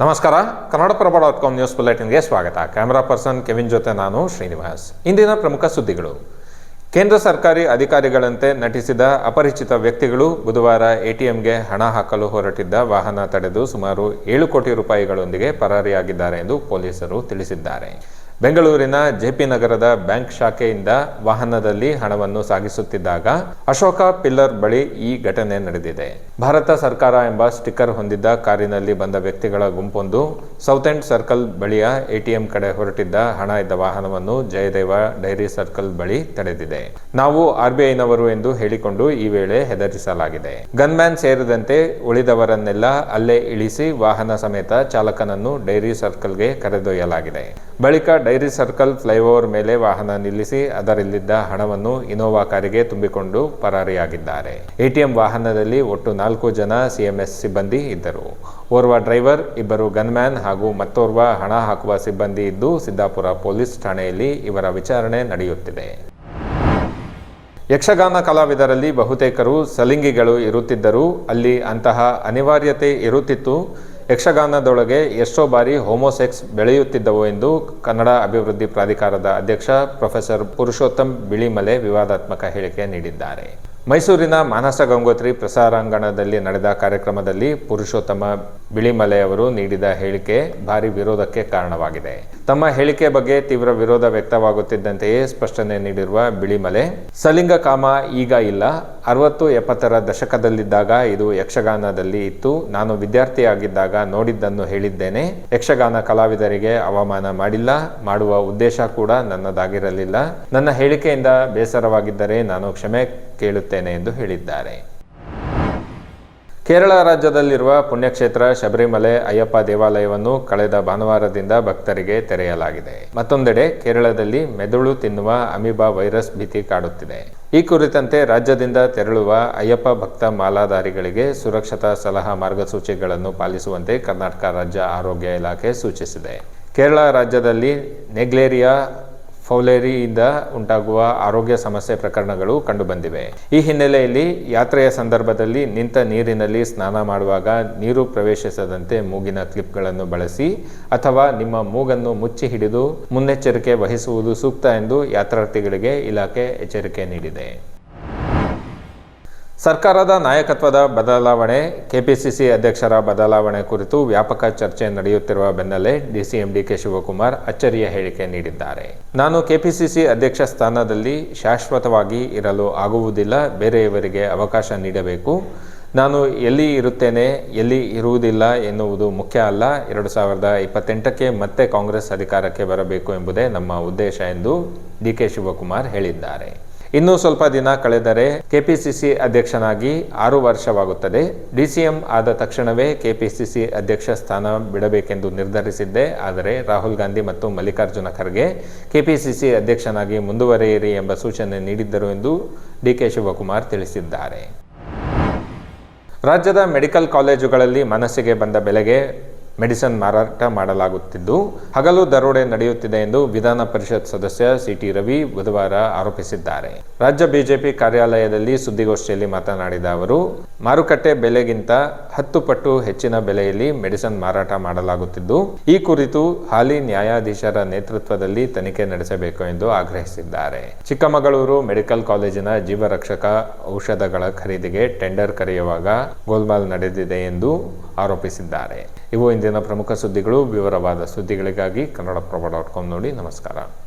ನಮಸ್ಕಾರ. Kannadaprabha dot com news ಬುಲೆಟಿನ್ಗೆ ಸ್ವಾಗತ. ಕ್ಯಾಮರಾ ಪರ್ಸನ್ ಕೆವಿನ್ ಜೊತೆ ನಾನು ಶ್ರೀನಿವಾಸ್. ಇಂದಿನ ಪ್ರಮುಖ ಸುದ್ದಿಗಳು. ಕೇಂದ್ರ ಸರ್ಕಾರಿ ಅಧಿಕಾರಿಗಳಂತೆ ನಟಿಸಿದ ಅಪರಿಚಿತ ವ್ಯಕ್ತಿಗಳು ಬುಧವಾರ ಎಟಿಎಂಗೆ ಹಣ ಹಾಕಲು ಹೊರಟಿದ್ದ ವಾಹನ ತಡೆದು ಸುಮಾರು ಏಳು ಕೋಟಿ ರೂಪಾಯಿಗಳೊಂದಿಗೆ ಪರಾರಿಯಾಗಿದ್ದಾರೆ ಎಂದು ಪೊಲೀಸರು ತಿಳಿಸಿದ್ದಾರೆ. ಬೆಂಗಳೂರಿನ ಜೆಪಿ ನಗರದ ಬ್ಯಾಂಕ್ ಶಾಖೆಯಿಂದ ವಾಹನದಲ್ಲಿ ಹಣವನ್ನು ಸಾಗಿಸುತ್ತಿದ್ದಾಗ ಅಶೋಕ ಪಿಲ್ಲರ್ ಬಳಿ ಈ ಘಟನೆ ನಡೆದಿದೆ. ಭಾರತ ಸರ್ಕಾರ ಎಂಬ ಸ್ಟಿಕ್ಕರ್ ಹೊಂದಿದ್ದ ಕಾರಿನಲ್ಲಿ ಬಂದ ವ್ಯಕ್ತಿಗಳ ಗುಂಪೊಂದು ಸೌತ್ ಎಂಡ್ ಸರ್ಕಲ್ ಬಳಿಯ ಎಟಿಎಂ ಕಡೆ ಹೊರಟಿದ್ದ ಹಣ ಇದ್ದ ವಾಹನವನ್ನು ಜಯದೇವ ಡೈರಿ ಸರ್ಕಲ್ ಬಳಿ ತಡೆದಿದೆ. ನಾವು ಆರ್ಬಿಐನವರು ಎಂದು ಹೇಳಿಕೊಂಡು ಈ ವೇಳೆ ಹೆದರಿಸಲಾಗಿದೆ. ಗನ್ಮ್ಯಾನ್ ಸೇರಿದಂತೆ ಉಳಿದವರನ್ನೆಲ್ಲ ಅಲ್ಲೇ ಇಳಿಸಿ ವಾಹನ ಸಮೇತ ಚಾಲಕನನ್ನು ಡೈರಿ ಸರ್ಕಲ್ಗೆ ಕರೆದೊಯ್ಯಲಾಗಿದೆ. ಬಳಿಕ ಡೈರಿ ಸರ್ಕಲ್ ಫ್ಲೈಓವರ್ ಮೇಲೆ ವಾಹನ ನಿಲ್ಲಿಸಿ ಅದರಲ್ಲಿದ್ದ ಹಣವನ್ನು ಇನೋವಾ ಕಾರಿಗೆ ತುಂಬಿಕೊಂಡು ಪರಾರಿಯಾಗಿದ್ದಾರೆ. ಎಟಿಎಂ ವಾಹನದಲ್ಲಿ ಒಟ್ಟು ನಾಲ್ಕು ಜನ ಸಿಎಂಎಸ್ ಸಿಬ್ಬಂದಿ ಇದ್ದರು. ಓರ್ವ ಡ್ರೈವರ್, ಇಬ್ಬರು ಗನ್ಮ್ಯಾನ್ ಹಾಗೂ ಮತ್ತೋರ್ವ ಹಣ ಹಾಕುವ ಸಿಬ್ಬಂದಿ ಇದ್ದು ಸಿದ್ದಾಪುರ ಪೊಲೀಸ್ ಠಾಣೆಯಲ್ಲಿ ಇವರ ವಿಚಾರಣೆ ನಡೆಯುತ್ತಿದೆ. ಯಕ್ಷಗಾನ ಕಲಾವಿದರಲ್ಲಿ ಬಹುತೇಕರು ಸಲಿಂಗಿಗಳು ಇರುತ್ತಿದ್ದರು. ಅಲ್ಲಿ ಅಂತಹ ಅನಿವಾರ್ಯತೆ ಇರುತ್ತಿತ್ತು. ಯಕ್ಷಗಾನದೊಳಗೆ ಎಷ್ಟೋ ಬಾರಿ ಹೋಮೋಸೆಕ್ಸ್ ಬೆಳೆಯುತ್ತಿದ್ದವು ಎಂದು ಕನ್ನಡ ಅಭಿವೃದ್ಧಿ ಪ್ರಾಧಿಕಾರದ ಅಧ್ಯಕ್ಷ ಪ್ರೊಫೆಸರ್ ಪುರುಷೋತ್ತಮ್ ಬಿಳಿಮಲೆ ವಿವಾದಾತ್ಮಕ ಹೇಳಿಕೆ ನೀಡಿದ್ದಾರೆ. ಮೈಸೂರಿನ ಮಾನಸ ಗಂಗೋತ್ರಿ ಪ್ರಸಾರಾಂಗಣದಲ್ಲಿ ನಡೆದ ಕಾರ್ಯಕ್ರಮದಲ್ಲಿ ಪುರುಷೋತ್ತಮ ಬಿಳಿಮಲೆ ಅವರು ನೀಡಿದ ಹೇಳಿಕೆ ಭಾರಿ ವಿರೋಧಕ್ಕೆ ಕಾರಣವಾಗಿದೆ. ತಮ್ಮ ಹೇಳಿಕೆ ಬಗ್ಗೆ ತೀವ್ರ ವಿರೋಧ ವ್ಯಕ್ತವಾಗುತ್ತಿದ್ದಂತೆಯೇ ಸ್ಪಷ್ಟನೆ ನೀಡಿರುವ ಬಿಳಿಮಲೆ. ಸಲಿಂಗ ಕಾಮ ಈಗ ಇಲ್ಲ. ಅರವತ್ತು ಎಪ್ಪತ್ತರ ದಶಕದಲ್ಲಿದ್ದಾಗ ಇದು ಯಕ್ಷಗಾನದಲ್ಲಿ ಇತ್ತು. ನಾನು ವಿದ್ಯಾರ್ಥಿಯಾಗಿದ್ದಾಗ ನೋಡಿದ್ದನ್ನು ಹೇಳಿದ್ದೇನೆ. ಯಕ್ಷಗಾನ ಕಲಾವಿದರಿಗೆ ಅವಮಾನ ಮಾಡಿಲ್ಲ. ಮಾಡುವ ಉದ್ದೇಶ ಕೂಡ ನನ್ನದಾಗಿರಲಿಲ್ಲ. ನನ್ನ ಹೇಳಿಕೆಯಿಂದ ಬೇಸರವಾಗಿದ್ದರೆ ನಾನು ಕ್ಷಮೆ ಕೇಳುತ್ತೇನೆ ಎಂದು ಹೇಳಿದ್ದಾರೆ. ಕೇರಳ ರಾಜ್ಯದಲ್ಲಿರುವ ಪುಣ್ಯಕ್ಷೇತ್ರ ಶಬರಿಮಲೆ ಅಯ್ಯಪ್ಪ ದೇವಾಲಯವನ್ನು ಕಳೆದ ಭಾನುವಾರದಿಂದ ಭಕ್ತರಿಗೆ ತೆರೆಯಲಾಗಿದೆ. ಮತ್ತೊಂದೆಡೆ ಕೇರಳದಲ್ಲಿ ಮೆದುಳು ತಿನ್ನುವ ಅಮಿಬಾ ವೈರಸ್ ಭೀತಿ ಕಾಡುತ್ತಿದೆ. ಈ ಕುರಿತಂತೆ ರಾಜ್ಯದಿಂದ ತೆರಳುವ ಅಯ್ಯಪ್ಪ ಭಕ್ತ ಮಾಲಾಧಾರಿಗಳಿಗೆ ಸುರಕ್ಷತಾ ಸಲಹಾ ಮಾರ್ಗಸೂಚಿಗಳನ್ನು ಪಾಲಿಸುವಂತೆ ಕರ್ನಾಟಕ ರಾಜ್ಯ ಆರೋಗ್ಯ ಇಲಾಖೆ ಸೂಚಿಸಿದೆ. ಕೇರಳ ರಾಜ್ಯದಲ್ಲಿ ನೆಗ್ಲೇರಿಯಾ ಫೌಲೇರಿಯಿಂದ ಉಂಟಾಗುವ ಆರೋಗ್ಯ ಸಮಸ್ಯೆ ಪ್ರಕರಣಗಳು ಕಂಡುಬಂದಿವೆ. ಈ ಹಿನ್ನೆಲೆಯಲ್ಲಿ ಯಾತ್ರೆಯ ಸಂದರ್ಭದಲ್ಲಿ ನಿಂತ ನೀರಿನಲ್ಲಿ ಸ್ನಾನ ಮಾಡುವಾಗ ನೀರು ಪ್ರವೇಶಿಸದಂತೆ ಮೂಗಿನ ಕ್ಲಿಪ್ಗಳನ್ನು ಬಳಸಿ ಅಥವಾ ನಿಮ್ಮ ಮೂಗನ್ನು ಮುಚ್ಚಿ ಹಿಡಿದು ಮುನ್ನೆಚ್ಚರಿಕೆ ವಹಿಸುವುದು ಸೂಕ್ತ ಎಂದು ಯಾತ್ರಾರ್ಥಿಗಳಿಗೆ ಇಲಾಖೆ ಎಚ್ಚರಿಕೆ ನೀಡಿದೆ. ಸರ್ಕಾರದ ನಾಯಕತ್ವದ ಬದಲಾವಣೆ, ಕೆಪಿಸಿಸಿ ಅಧ್ಯಕ್ಷರ ಬದಲಾವಣೆ ಕುರಿತು ವ್ಯಾಪಕ ಚರ್ಚೆ ನಡೆಯುತ್ತಿರುವ ಬೆನ್ನಲ್ಲೇ ಡಿಸಿಎಂ ಡಿಕೆ ಶಿವಕುಮಾರ್ ಅಚ್ಚರಿಯ ಹೇಳಿಕೆ ನೀಡಿದ್ದಾರೆ. ನಾನು ಕೆಪಿಸಿಸಿ ಅಧ್ಯಕ್ಷ ಸ್ಥಾನದಲ್ಲಿ ಶಾಶ್ವತವಾಗಿ ಇರಲು ಆಗುವುದಿಲ್ಲ, ಬೇರೆಯವರಿಗೆ ಅವಕಾಶ ನೀಡಬೇಕು. ನಾನು ಎಲ್ಲಿ ಇರುತ್ತೇನೆ, ಎಲ್ಲಿ ಇರುವುದಿಲ್ಲ ಎನ್ನುವುದು ಮುಖ್ಯ ಅಲ್ಲ. ಎರಡು ಸಾವಿರದ ಇಪ್ಪತ್ತೆಂಟಕ್ಕೆ ಮತ್ತೆ ಕಾಂಗ್ರೆಸ್ ಅಧಿಕಾರಕ್ಕೆ ಬರಬೇಕು ಎಂಬುದೇ ನಮ್ಮ ಉದ್ದೇಶ ಎಂದು ಡಿಕೆ ಶಿವಕುಮಾರ್ ಹೇಳಿದ್ದಾರೆ. ಇನ್ನು ಸ್ವಲ್ಪ ದಿನ ಕಳೆದರೆ ಕೆಪಿಸಿಸಿ ಅಧ್ಯಕ್ಷನಾಗಿ ಆರು ವರ್ಷವಾಗುತ್ತದೆ. ಡಿಸಿಎಂ ಆದ ತಕ್ಷಣವೇ ಕೆಪಿಸಿಸಿ ಅಧ್ಯಕ್ಷ ಸ್ಥಾನ ಬಿಡಬೇಕೆಂದು ನಿರ್ಧರಿಸಿದ್ದೆ. ಆದರೆ ರಾಹುಲ್ ಗಾಂಧಿ ಮತ್ತು ಮಲ್ಲಿಕಾರ್ಜುನ ಖರ್ಗೆ ಕೆಪಿಸಿಸಿ ಅಧ್ಯಕ್ಷನಾಗಿ ಮುಂದುವರೆಯಿರಿ ಎಂಬ ಸೂಚನೆ ನೀಡಿದ್ದರು ಎಂದು ಡಿಕೆ ಶಿವಕುಮಾರ್ ತಿಳಿಸಿದ್ದಾರೆ. ರಾಜ್ಯದ ಮೆಡಿಕಲ್ ಕಾಲೇಜುಗಳಲ್ಲಿ ಮನಸ್ಸಿಗೆ ಬಂದ ಬೆಲೆಗೆ ಮೆಡಿಸಿನ್ ಮಾರಾಟ ಮಾಡಲಾಗುತ್ತಿದ್ದು, ಹಗಲು ದರೋಡೆ ನಡೆಯುತ್ತಿದೆ ಎಂದು ವಿಧಾನ ಪರಿಷತ್ ಸದಸ್ಯ ಸಿಟಿ ರವಿ ಬುಧವಾರ ಆರೋಪಿಸಿದ್ದಾರೆ. ರಾಜ್ಯ ಬಿಜೆಪಿ ಕಾರ್ಯಾಲಯದಲ್ಲಿ ಸುದ್ದಿಗೋಷ್ಠಿಯಲ್ಲಿ ಮಾತನಾಡಿದ ಅವರು, ಮಾರುಕಟ್ಟೆ ಬೆಲೆಗಿಂತ ಹತ್ತು ಪಟ್ಟು ಹೆಚ್ಚಿನ ಬೆಲೆಯಲ್ಲಿ ಮೆಡಿಸನ್ ಮಾರಾಟ ಮಾಡಲಾಗುತ್ತಿದ್ದು, ಈ ಕುರಿತು ಹಾಲಿ ನ್ಯಾಯಾಧೀಶರ ನೇತೃತ್ವದಲ್ಲಿ ತನಿಖೆ ನಡೆಸಬೇಕು ಎಂದು ಆಗ್ರಹಿಸಿದ್ದಾರೆ. ಚಿಕ್ಕಮಗಳೂರು ಮೆಡಿಕಲ್ ಕಾಲೇಜಿನ ಜೀವರಕ್ಷಕ ಔಷಧಗಳ ಖರೀದಿಗೆ ಟೆಂಡರ್ ಕರೆಯುವಾಗ ಗೋಲ್ಮಾಲ್ ನಡೆದಿದೆ ಎಂದು ಆರೋಪಿಸಿದ್ದಾರೆ. ಇವು ಇಂದಿನ ಪ್ರಮುಖ ಸುದ್ದಿಗಳು ವಿವರವಾದ ಸುದ್ದಿಗಳಿಗಾಗಿ ಕನ್ನಡಪ್ರಭ ಡಾಟ್ ಕಾಮ್ ನೋಡಿ ನಮಸ್ಕಾರ.